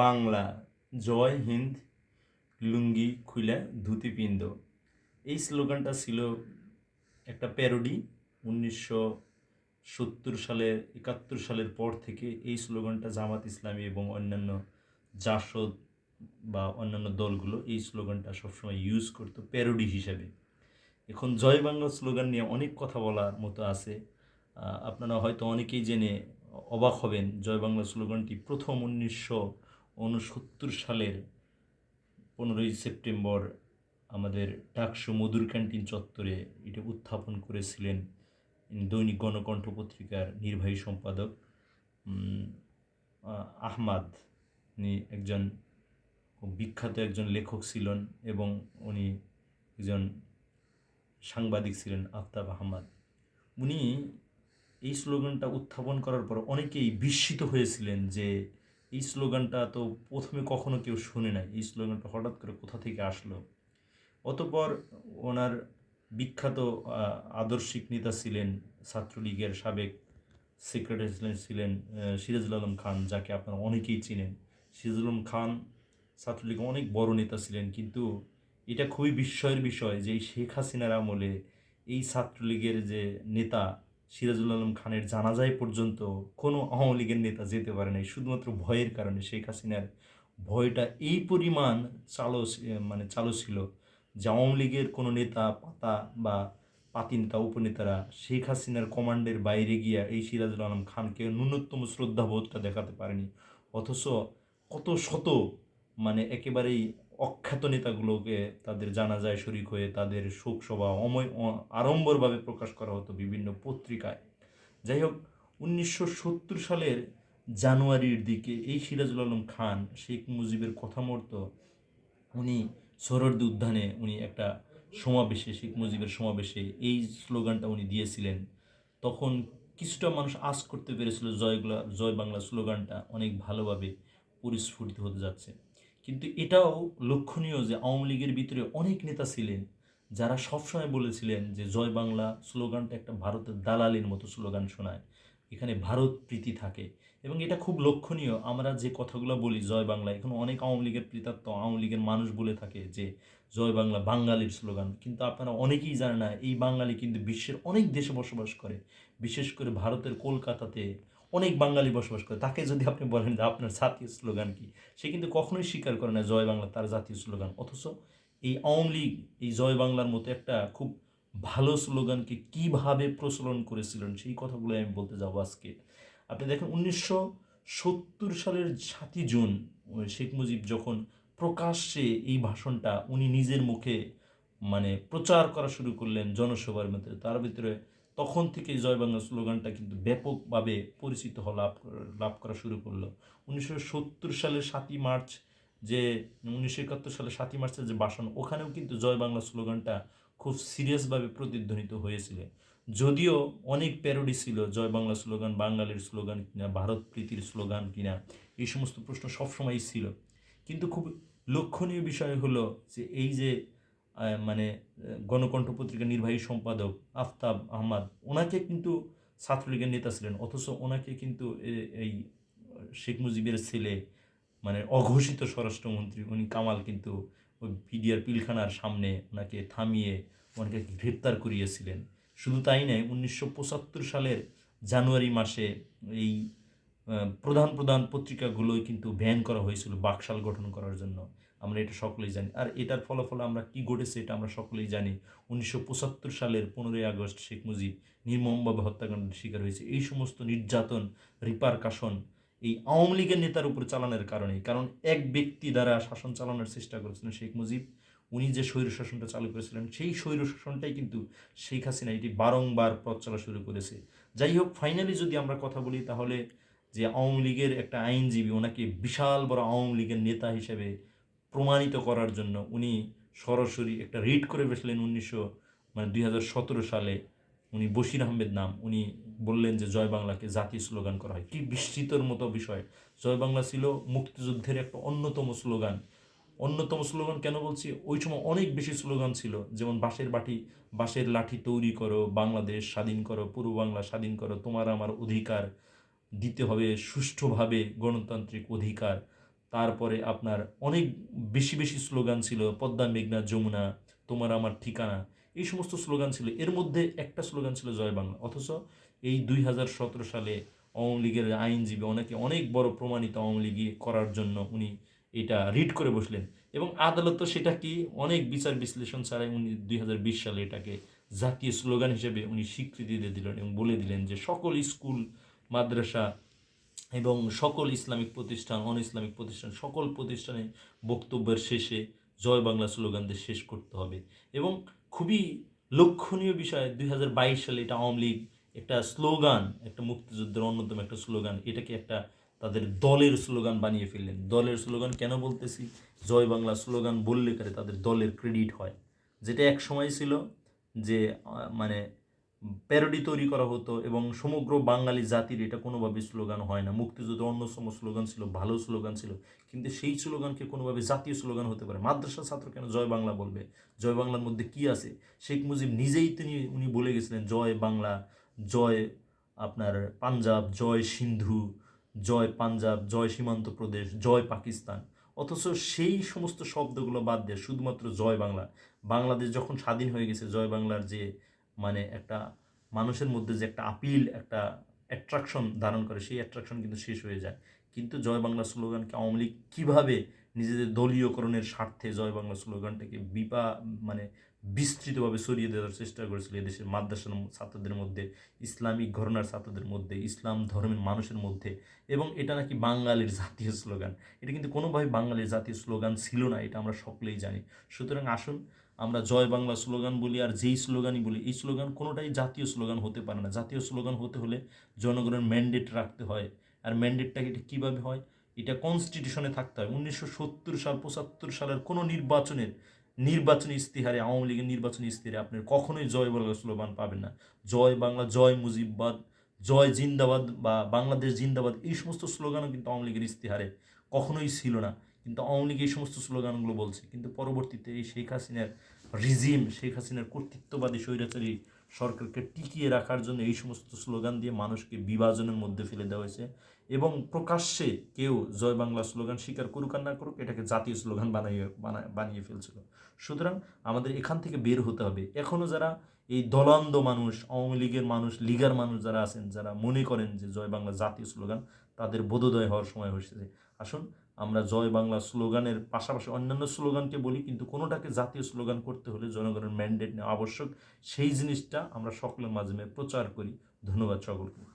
বাংলা, জয় হিন্দ, লুঙ্গি খুলে ধুতি পিন্দ এই স্লোগানটা ছিল একটা প্যারোডি উনিশশো সত্তর সালের, একাত্তর সালের পর থেকে এই স্লোগানটা জামাত ইসলামী এবং অন্যান্য জাসদ বা অন্যান্য দলগুলো এই স্লোগানটা সবসময় ইউজ করতো, প্যারোডি হিসাবে। এখন জয় বাংলা স্লোগান নিয়ে অনেক কথা বলার মতো আছে। আপনারা হয়তো অনেকেই জেনে অবাক হবেন, জয় বাংলা স্লোগানটি প্রথম উনিশশো উনসত্তর সালের পনেরোই সেপ্টেম্বর আমাদের ডাকসু মধুর ক্যান্টিন চত্বরে এটা উত্থাপন করেছিলেন দৈনিক গণকণ্ঠ পত্রিকার নির্বাহী সম্পাদক আহমাদ। উনি একজন বিখ্যাত একজন লেখক ছিলেন এবং উনি একজন সাংবাদিক ছিলেন আফতাব আহমাদ। উনি এই স্লোগানটা উত্থাপন করার পর অনেকেই বিস্মিত হয়েছিলেন যে এই স্লোগানটা তো প্রথমে কখনো কেউ শুনে নাই। এই স্লোগানটা হঠাৎ করে কোথা থেকে আসলো? অতপর ওনার বিখ্যাত আদর্শিক নেতা ছিলেন, ছাত্রলীগের সাবেক সেক্রেটারি ছিলেন সিরাজুল আলম খান, যাকে আপনারা অনেকেই চিনেন। সিরাজুল আলম খান ছাত্রলীগের অনেক বড় নেতা ছিলেন, কিন্তু এটা খুবই বিস্ময়ের বিষয় যে শেখ হাসিনার আমলে এই ছাত্রলীগের যে নেতা সিরাজুল আলম খানের জানাজায় পর্যন্ত কোনো আওয়ামী লীগের নেতা যেতে পারে নাই। শুধুমাত্র ভয়ের কারণে শেখ হাসিনার ভয়টা এই পরিমাণ চালো মানে চালু ছিল যে আওয়ামী লীগের কোনো নেতা, পাতা বা পাতিনতা, উপনেতারা শেখ হাসিনার কমান্ডের বাইরে গিয়া এই সিরাজুল আলম খানকে ন্যূনতম শ্রদ্ধাবোধটা দেখাতে পারেনি। অথচ কত শত মানে একেবারেই অখ্যাত নেতাগুলোকে তাদের জানাজায় শরিক হয়ে তাদের শোক সভা অময় আড়ম্বরভাবে প্রকাশ করা হতো বিভিন্ন পত্রিকায়। যাই হোক, উনিশশো সত্তর সালের জানুয়ারির দিকে এই সিরাজুল আলম খান, শেখ মুজিবের কথা মতো উনি সরোয়ার্দী উদ্যানে উনি একটা সমাবেশে, শেখ মুজিবের সমাবেশে এই স্লোগানটা উনি দিয়েছিলেন। তখন কিছুটা মানুষ আশ করতে পেরেছিল জয়গুলা, জয় বাংলা স্লোগানটা, অনেক ভালোভাবে পরিস্ফুটিত হতে যাচ্ছে। কিন্তু এটাও লক্ষণীয় যে আওয়ামী লীগের ভিতরে অনেক নেতা ছিলেন যারা সবসময় বলেছিলেন যে জয় বাংলা স্লোগানটা একটা ভারতের দালালির মতো স্লোগান শোনায়। এখানে ভারত প্রীতি থাকে। এবং এটা খুব লক্ষণীয়। আমরা যে কথাগুলো বলি, জয় বাংলা, এখন অনেক আওয়ামী লীগের প্রেতাত্ম, আওয়ামী লীগের মানুষ বলে থাকে যে জয় বাংলা বাঙালির স্লোগান। কিন্তু আপনারা অনেকেই জানেন না, এই বাঙালি কিন্তু বিশ্বের অনেক দেশে বসবাস করে। বিশেষ করে ভারতের কলকাতাতে অনেক বাঙালি বসবাস করে। তাকে যদি আপনি বলেন যে আপনার জাতীয় স্লোগান কি, সে কিন্তু কখনোই স্বীকার করে না জয় বাংলা, তার জাতীয় স্লোগান। অথচ এই আওয়ামী লীগ, এই জয় বাংলার মতো একটা খুব ভালো স্লোগানকে কীভাবে প্রচলন করেছিলেন, সেই কথাগুলো আমি বলতে যাব আজকে। আপনি দেখেন উনিশশো সত্তর সালের সাতই জুন শেখ মুজিব যখন প্রকাশ্যে এই ভাষণটা উনি নিজের মুখে মানে প্রচার করা শুরু করলেন জনসভার মধ্যে তার ভিতরে তখন থেকে জয় বাংলা স্লোগানটা কিন্তু ব্যাপকভাবে পরিচিত লাভ লাভ করা শুরু করল। উনিশশো সত্তর সালের সাতই মার্চ যে, উনিশশো একাত্তর সালের সাতই মার্চের যে ভাষণ, ওখানেও কিন্তু জয় বাংলা স্লোগানটা খুব সিরিয়াসভাবে প্রতিধ্বনিত হয়েছিল। যদিও অনেক প্যারোডি ছিল জয় বাংলা স্লোগান, বাঙালির স্লোগান কিনা, ভারত প্রীতির স্লোগান কিনা, এই সমস্ত প্রশ্ন সবসময়ই ছিল। কিন্তু খুব লক্ষণীয় বিষয় হলো যে, এই যে মানে গণকণ্ঠ পত্রিকার নির্বাহী সম্পাদক আফতাব আহমদ, ওনাকে কিন্তু ছাত্রলীগের নেতা ছিলেন, অথচ ওনাকে কিন্তু এই শেখ মুজিবের ছেলে মানে অঘোষিত স্বরাষ্ট্রমন্ত্রী উনি কামাল কিন্তু ওই পিডিআর পিলখানার সামনে ওনাকে থামিয়ে ওনাকে গ্রেপ্তার করিয়েছিলেন। শুধু তাই নয়, উনিশশো সালের জানুয়ারি মাসে এই প্রধান প্রধান পত্রিকাগুলোই কিন্তু ব্যান করা হয়েছিল বাকশাল গঠন করার জন্য। আমরা এটা সকলেই জানি। আর এটার ফলাফল আমরা কি ঘটেছে এটা আমরা সকলেই জানি। উনিশশো পঁচাত্তর সালের পনেরোই আগস্ট শেখ মুজিব নির্মমভাবে হত্যাকাণ্ডের শিকার হয়েছে। এই সমস্ত নির্যাতন, রিপারকাশন এই আওয়ামী লীগের নেতার উপর চালানোর কারণে কারণ এক ব্যক্তি দ্বারা শাসন চালানোর চেষ্টা করেছিলেন শেখ মুজিব। উনি যে স্বৈর শাসনটা চালু করেছিলেন, সেই স্বৈর শাসনটাই কিন্তু শেখ হাসিনা এটি বারংবার পথ চলা শুরু করেছে। যাই হোক ফাইনালি যদি আমরা কথা বলি, তাহলে যে আওয়ামী লীগের একটা আইনজীবী, ওনাকে বিশাল বড় আওয়ামী লীগের নেতা হিসেবে প্রমাণিত করার জন্য উনি সরাসরি একটা রিট করে বসলেন উনিশশো মানে দুই হাজার সতেরো সালে। উনি বশির আহমেদ নাম, উনি বললেন যে জয় বাংলাকে জাতীয় স্লোগান করা হয়। কি বিস্মিতর মতো বিষয়। জয় বাংলা ছিল মুক্তিযুদ্ধের একটা অন্যতম স্লোগান। অন্যতম স্লোগান কেন বলছি? ওই সময় অনেক বেশি স্লোগান ছিল, যেমন বাঁশের বাটি, বাঁশের লাঠি তৈরি করো, বাংলাদেশ স্বাধীন করো, পূর্ব বাংলা স্বাধীন করো, তোমার আমার অধিকার। দিতে হবে সুষ্ঠুভাবে গণতান্ত্রিক অধিকার। তারপরে আপনার অনেক বেশি বেশি স্লোগান ছিল, পদ্মা মেঘনা যমুনা, তোমার আমার ঠিকানা। এই সমস্ত স্লোগান ছিল। এর মধ্যে একটা স্লোগান ছিল জয় বাংলা। অথচ এই দুই হাজার সতেরো সালে আওয়ামী লীগের আইনজীবী অনেকে অনেক বড় প্রমাণিত আওয়ামী লীগই করার জন্য উনি এটা রিড করে বসলেন। এবং আদালত তো সেটা কি অনেক বিচার বিশ্লেষণ ছাড়াই উনি দুই হাজার বিশ সালে এটাকে জাতীয় স্লোগান হিসেবে উনি স্বীকৃতি দিয়ে দিলেন এবং বলে দিলেন যে সকল স্কুল মাদ্রাসা এবং সকল ইসলামিক প্রতিষ্ঠান অন ইসলামিক প্রতিষ্ঠান, সকল প্রতিষ্ঠানে বক্তব্যের শেষে জয় বাংলা স্লোগান দিয়ে শেষ করতে হবে। এবং খুবই লক্ষণীয় বিষয়, দুই হাজার বাইশ সালে এটা আওয়ামী লীগ একটা স্লোগান, একটা মুক্তিযুদ্ধের অন্যতম একটা স্লোগান, এটাকে একটা তাদের দলের স্লোগান বানিয়ে ফেললেন। দলের স্লোগান কেন বলতেছি? জয় বাংলা স্লোগান বললে করে তাদের দলের ক্রেডিট হয়। যেটা এক সময় ছিল যে মানে প্যারোডি তৈরি করা হতো এবং সমগ্র বাঙালি জাতির এটা কোনোভাবে স্লোগান হয় না। মুক্তিযুদ্ধ অন্যতম স্লোগান ছিল, ভালো স্লোগান ছিল। কিন্তু সেই স্লোগানকে কোনোভাবে জাতীয় স্লোগান হতে পারে। মাদ্রাসা ছাত্র কেন জয় বাংলা বলবে? জয় বাংলার মধ্যে কি আছে? শেখ মুজিব নিজেই তিনি, উনি বলে গেছিলেন, জয় বাংলা, জয় আপনার পাঞ্জাব, জয় সিন্ধু, জয় পাঞ্জাব, জয় সীমান্ত প্রদেশ, জয় পাকিস্তান। অথচ সেই সমস্ত শব্দগুলো বাদ দিয়ে শুধুমাত্র জয় বাংলা। বাংলাদেশ যখন স্বাধীন হয়ে গেছে, জয় বাংলার যে মানে একটা মানুষের মধ্যে যে একটা আপিল একটা অ্যাট্রাকশন ধারণ করে, সেই অ্যাট্রাকশন কিন্তু শেষ হয়ে যায়। কিন্তু জয় বাংলা স্লোগানকে আওয়ামী লীগ কীভাবে নিজেদের দলীয়করণের স্বার্থে জয় বাংলা স্লোগানটাকে বিপা মানে বিস্তৃতভাবে সরিয়ে দেওয়ার চেষ্টা করেছিল এদেশের মাদ্রাসার ছাত্রদের মধ্যে, ইসলামিক ঘরনার ছাত্রদের মধ্যে, ইসলাম ধর্মের মানুষের মধ্যে, এবং এটা নাকি বাঙালির জাতীয় স্লোগান। এটা কিন্তু কোনোভাবে বাঙালির জাতীয় স্লোগান ছিল না, এটা আমরা সকলেই জানি। সুতরাং আসুন আমরা জয় বাংলা স্লোগান বলি আর যেই স্লোগানই বলি, এই স্লোগান কোনোটাই জাতীয় স্লোগান হতে পারে না। জাতীয় স্লোগান হতে হলে জনগণের ম্যান্ডেট রাখতে হয়। আর ম্যান্ডেটটাকে এটা কীভাবে হয়? এটা কনস্টিটিউশনে থাকতে হয়। উনিশশো সত্তর সাল, পঁচাত্তর সালের কোনো নির্বাচনের, নির্বাচনী ইস্তিহারে আওয়ামী লীগের নির্বাচনী ইস্তিহারে আপনি কখনোই জয় বাংলা স্লোগান পাবেন না। জয় বাংলা, জয় মুজিববাদ, জয় জিন্দাবাদ বা বাংলাদেশ জিন্দাবাদ, এই সমস্ত স্লোগানও কিন্তু আওয়ামী লীগের ইস্তিহারে কখনোই ছিল না। কিন্তু আওয়ামী লীগ এই সমস্ত স্লোগানগুলো বলছে। কিন্তু পরবর্তীতে এই শেখ হাসিনার রিজিম শেখ হাসিনার কর্তৃত্ববাদী স্বৈরাচারী সরকারকে টিকিয়ে রাখার জন্য এই সমস্ত স্লোগান দিয়ে মানুষকে বিভাজনের মধ্যে ফেলে দেওয়া হয়েছে। এবং প্রকাশ্যে কেউ জয় বাংলা স্লোগান স্বীকার করুক আর না করুক, এটাকে জাতীয় স্লোগান বানিয়ে বানায় বানিয়ে ফেলছিল। সুতরাং আমাদের এখান থেকে বের হতে হবে। এখনও যারা এই দলান্দ মানুষ, আওয়ামী লীগের মানুষ, লিগার মানুষ যারা আছেন, যারা মনে করেন যে জয় বাংলা জাতীয় স্লোগান, তাদের বোধোদয় হওয়ার সময় হয়েছে। আসুন আমরা জয় বাংলা স্লোগানের পাশাপাশি অন্যান্য স্লোগানকে বলি, কিন্তু কোনোটাকে জাতীয় স্লোগান করতে হলে জনগণের ম্যান্ডেট নেওয়া আবশ্যক। সেই জিনিসটা আমরা সকলের মাধ্যমে প্রচার করি। ধন্যবাদ সকলকে।